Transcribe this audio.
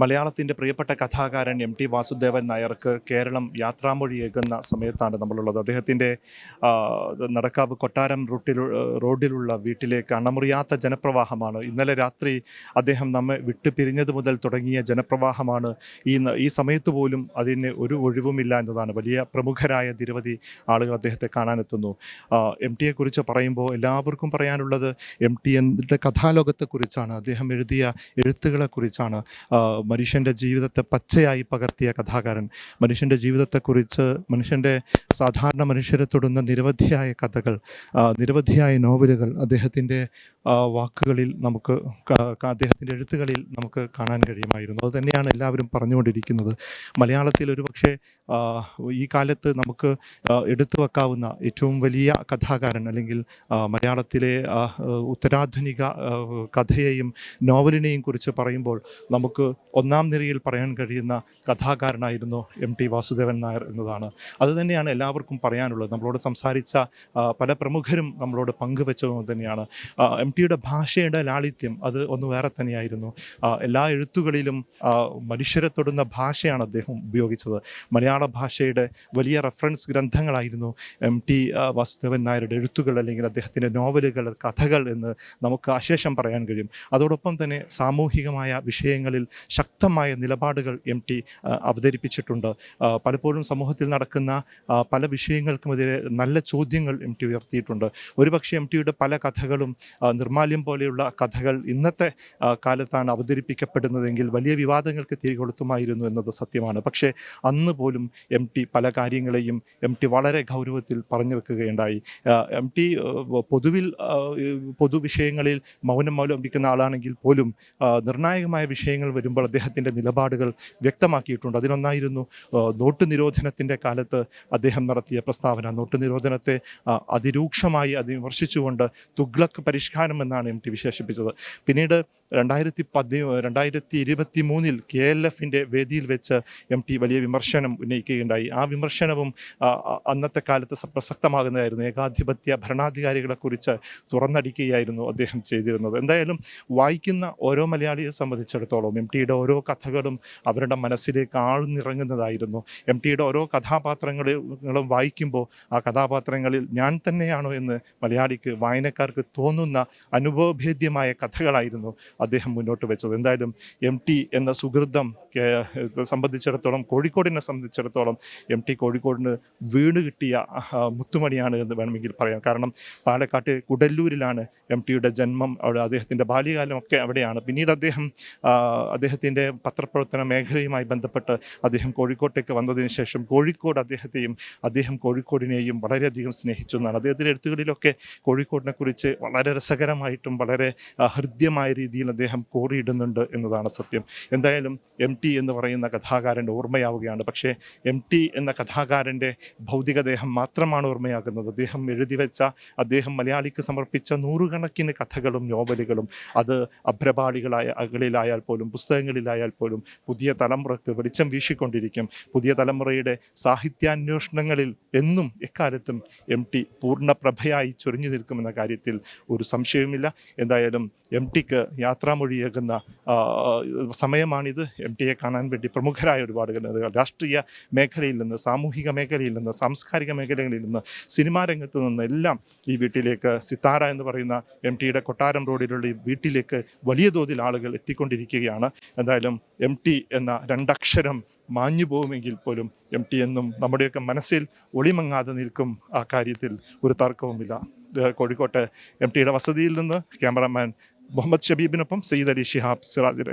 മലയാളത്തിന്റെ പ്രിയപ്പെട്ട കഥാകാരൻ എം ടി വാസുദേവൻ നായർക്ക് കേരളം യാത്രാമൊഴിയേകുന്ന സമയത്താണ് നമ്മളുള്ളത്. അദ്ദേഹത്തിന്റെ നടക്കാവ് കൊട്ടാരം റൂട്ടിൽ റോഡിലുള്ള വീട്ടിലേക്ക് അണമുറിയാത്ത ജനപ്രവാഹമാണ്. ഇന്നലെ രാത്രി അദ്ദേഹം നമ്മെ വിട്ടു പിരിഞ്ഞത് മുതൽ തുടങ്ങിയ ജനപ്രവാഹമാണ്. ഈ ഈ സമയത്ത് പോലും അതിന് ഒരു ഒഴിവുമില്ല എന്നതാണ്. വലിയ പ്രമുഖരായ നിരവധി ആളുകൾ അദ്ദേഹത്തെ കാണാനെത്തുന്നു. എം ടിയെ കുറിച്ച് പറയുമ്പോൾ എല്ലാവർക്കും പറയാനുള്ളത് എം ടി എന്റെ കഥാലോകത്തെക്കുറിച്ചാണ്. അദ്ദേഹം എഴുതിയ എഴുത്തുകളെക്കുറിച്ചാണ്. മനുഷ്യന്റെ ജീവിതത്തെ പച്ചയായി പകർത്തിയ കഥാകാരൻ. മനുഷ്യന്റെ ജീവിതത്തെക്കുറിച്ച് മനുഷ്യന്റെ സാധാരണ മനുഷ്യരെ തൊടുന്ന നിരവധിയായ കഥകൾ നിരവധിയായ നോവലുകൾ അദ്ദേഹത്തിന്റെ വാക്കുകളിൽ നമുക്ക് അദ്ദേഹത്തിന്റെ എഴുത്തുകളിൽ നമുക്ക് കാണാൻ കഴിയുമായിരുന്നു. അത് തന്നെയാണ് എല്ലാവരും പറഞ്ഞുകൊണ്ടിരിക്കുന്നത്. മലയാളത്തിൽ ഒരുപക്ഷെ ഈ കാലത്ത് നമുക്ക് എടുത്തു വെക്കാവുന്ന ഏറ്റവും വലിയ കഥാകാരൻ അല്ലെങ്കിൽ മലയാളത്തിലെ ഉത്തരാധുനിക കഥയെയും നോവലിനെയും കുറിച്ച് പറയുമ്പോൾ നമുക്ക് ഒന്നാം നിരയിൽ പറയാൻ കഴിയുന്ന കഥാകാരനായിരുന്നു എം ടി വാസുദേവൻ നായർ എന്നതാണ്. അതുതന്നെയാണ് എല്ലാവർക്കും പറയാനുള്ളത്. നമ്മളോട് സംസാരിച്ച പല പ്രമുഖരും നമ്മളോട് പങ്കുവെച്ചതും തന്നെയാണ്. എം ടിയുടെ ഭാഷയുടെ ലാളിത്യം അത് ഒന്ന് വേറെ തന്നെയായിരുന്നു. എല്ലാ എഴുത്തുകളിലും മനുഷ്യരെ തൊടുന്ന ഭാഷയാണ് അദ്ദേഹം ഉപയോഗിച്ചത്. മലയാള ഭാഷയുടെ വലിയ റെഫറൻസ് ഗ്രന്ഥങ്ങളായിരുന്നു എം ടി വാസുദേവൻ നായരുടെ എഴുത്തുകൾ അല്ലെങ്കിൽ അദ്ദേഹത്തിന്റെ നോവലുകൾ കഥകൾ എന്ന് നമുക്ക് അശേഷം പറയാൻ കഴിയും. അതോടൊപ്പം തന്നെ സാമൂഹികമായ വിഷയങ്ങളിൽ ശക്തമായ നിലപാടുകൾ എം ടി അവതരിപ്പിച്ചിട്ടുണ്ട്. പലപ്പോഴും സമൂഹത്തിൽ നടക്കുന്ന പല വിഷയങ്ങൾക്കുമെതിരെ നല്ല ചോദ്യങ്ങൾ എം ടി ഉയർത്തിയിട്ടുണ്ട്. ഒരുപക്ഷെ എം ടിയുടെ പല കഥകളും നിർമാല്യം പോലെയുള്ള കഥകൾ ഇന്നത്തെ കാലത്താണ് അവതരിപ്പിക്കപ്പെടുന്നതെങ്കിൽ വലിയ വിവാദങ്ങൾക്ക് തിരികൊളുത്തുമായിരുന്നു എന്നത് സത്യമാണ്. പക്ഷേ അന്ന് പോലും എം ടി പല കാര്യങ്ങളെയും എം ടി വളരെ ഗൗരവത്തിൽ പറഞ്ഞു വെക്കുകയുണ്ടായി. എം ടി പൊതുവിൽ പൊതുവിഷയങ്ങളിൽ മൗനം അവലംബിക്കുന്ന ആളാണെങ്കിൽ പോലും നിർണായകമായ വിഷയങ്ങൾ വരുമ്പോൾ അദ്ദേഹത്തിന്റെ നിലപാടുകൾ വ്യക്തമാക്കിയിട്ടുണ്ട്. അതിനൊന്നായിരുന്നു നോട്ട് നിരോധനത്തിന്റെ കാലത്ത് അദ്ദേഹം നടത്തിയ പ്രസ്താവന. നോട്ട് നിരോധനത്തെ അതിരൂക്ഷമായി അത് തുഗ്ലക്ക് പരിഷ്കാരം എന്നാണ് എം ടി വിശേഷിപ്പിച്ചത്. പിന്നീട് രണ്ടായിരത്തി പതി രണ്ടായിരത്തി ഇരുപത്തി മൂന്നിൽ കെ എൽ എഫിന്റെ വേദിയിൽ വെച്ച് എം ടി വലിയ വിമർശനം ഉന്നയിക്കുകയുണ്ടായി. ആ വിമർശനവും അന്നത്തെ കാലത്ത് പ്രസക്തമാകുന്നതായിരുന്നു. ഏകാധിപത്യ ഭരണാധികാരികളെക്കുറിച്ച് തുറന്നടിക്കുകയായിരുന്നു അദ്ദേഹം ചെയ്തിരുന്നത്. എന്തായാലും വായിക്കുന്ന ഓരോ മലയാളിയെ സംബന്ധിച്ചിടത്തോളം എം ടിയുടെ ഓരോ കഥകളും അവരുടെ മനസ്സിലേക്ക് ആഴ്ന്നിറങ്ങുന്നതായിരുന്നു. എം ടിയുടെ ഓരോ കഥാപാത്രങ്ങളും വായിക്കുമ്പോൾ ആ കഥാപാത്രങ്ങളിൽ ഞാൻ തന്നെയാണോ എന്ന് മലയാളിക്ക് വായനക്കാർക്ക് തോന്നുന്ന അനുഭവഭേദ്യമായ കഥകളായിരുന്നു അദ്ദേഹം മുന്നോട്ട് വെച്ചത്. എന്തായാലും എം ടി എന്ന സുഹൃതം സംബന്ധിച്ചിടത്തോളം കോഴിക്കോടിനെ സംബന്ധിച്ചിടത്തോളം എം ടി കോഴിക്കോടിന് വീണ് കിട്ടിയ മുത്തുമണിയാണ് എന്ന് വേണമെങ്കിൽ പറയാം. കാരണം പാലക്കാട്ട് കുടല്ലൂരിലാണ് എം ടിയുടെ ജന്മം. അവിടെ അദ്ദേഹത്തിന്റെ ബാല്യകാലമൊക്കെ അവിടെയാണ്. പിന്നീട് അദ്ദേഹം അദ്ദേഹത്തിന്റെ പത്രപ്രവർത്തന മേഖലയുമായി ബന്ധപ്പെട്ട് അദ്ദേഹം കോഴിക്കോട്ടേക്ക് വന്നതിന് ശേഷം കോഴിക്കോട് അദ്ദേഹത്തെയും അദ്ദേഹം കോഴിക്കോടിനെയും വളരെയധികം സ്നേഹിച്ചു എന്നാണ്. അദ്ദേഹത്തിന്റെ എഴുത്തുകളിലൊക്കെ കോഴിക്കോടിനെക്കുറിച്ച് വളരെ വളരെ രസകരമായിട്ടും വളരെ ഹൃദ്യമായ രീതിയിൽ അദ്ദേഹം കോറിയിടുന്നുണ്ട് എന്നതാണ് സത്യം. എന്തായാലും എം ടി എന്ന് പറയുന്ന കഥാകാരന്റെ ഓർമ്മയാവുകയാണ്. പക്ഷേ എം ടി എന്ന കഥാകാരന്റെ ഭൗതികദേഹം മാത്രമാണ് ഓർമ്മയാകുന്നത്. അദ്ദേഹം എഴുതി വെച്ച അദ്ദേഹം മലയാളിക്ക് സമർപ്പിച്ച നൂറുകണക്കിന് കഥകളും നോവലുകളും അത് അഭ്രപാളികളായ അകളിലായാൽ പോലും പുസ്തകങ്ങളിലായാൽ പോലും പുതിയ തലമുറയ്ക്ക് വെളിച്ചം വീശിക്കൊണ്ടിരിക്കും. പുതിയ തലമുറയുടെ സാഹിത്യാന്വേഷണങ്ങളിൽ എന്നും എക്കാലത്തും എം ടി പൂർണപ്രഭയായി ചൊരിഞ്ഞു നിൽക്കുമെന്ന കാര്യത്തിൽ ഒരു സംശയവുമില്ല എന്തായാലും എം ടിക്ക് യാത്രാമൊഴിയേകുന്ന ആ, സമയമാണിത്. എം ടിയെ കാണാൻ വേണ്ടി പ്രമുഖരായ ഒരുപാട് ആളുകൾ രാഷ്ട്രീയ മേഖലയിൽ നിന്ന് സാമൂഹിക മേഖലയിൽ നിന്ന് സാംസ്കാരിക മേഖലകളിൽ നിന്ന് സിനിമാ രംഗത്ത് നിന്ന് എല്ലാം ഈ വീട്ടിലേക്ക് സിത്താര എന്ന് പറയുന്ന എം ടിയുടെ കൊട്ടാരം റോഡിലുള്ള ഈ വീട്ടിലേക്ക് വലിയ തോതിൽ ആളുകൾ എത്തിക്കൊണ്ടിരിക്കുകയാണ്. എന്തായാലും എം ടി എന്ന രണ്ടക്ഷരം മാഞ്ഞു പോകുമെങ്കിൽ പോലും എം ടി എന്നും നമ്മുടെയൊക്കെ മനസ്സിൽ ഒളിമങ്ങാതെ നിൽക്കും ആ കാര്യത്തിൽ ഒരു തർക്കവുമില്ല. കോഴിക്കോട്ടെ എം ടിയുടെ വസതിയിൽ നിന്ന് ക്യാമറാമാൻ മുഹമ്മദ് ഷബീബിനൊപ്പം സയ്യിദ് അലി ഷിഹാബ് സിറാജ്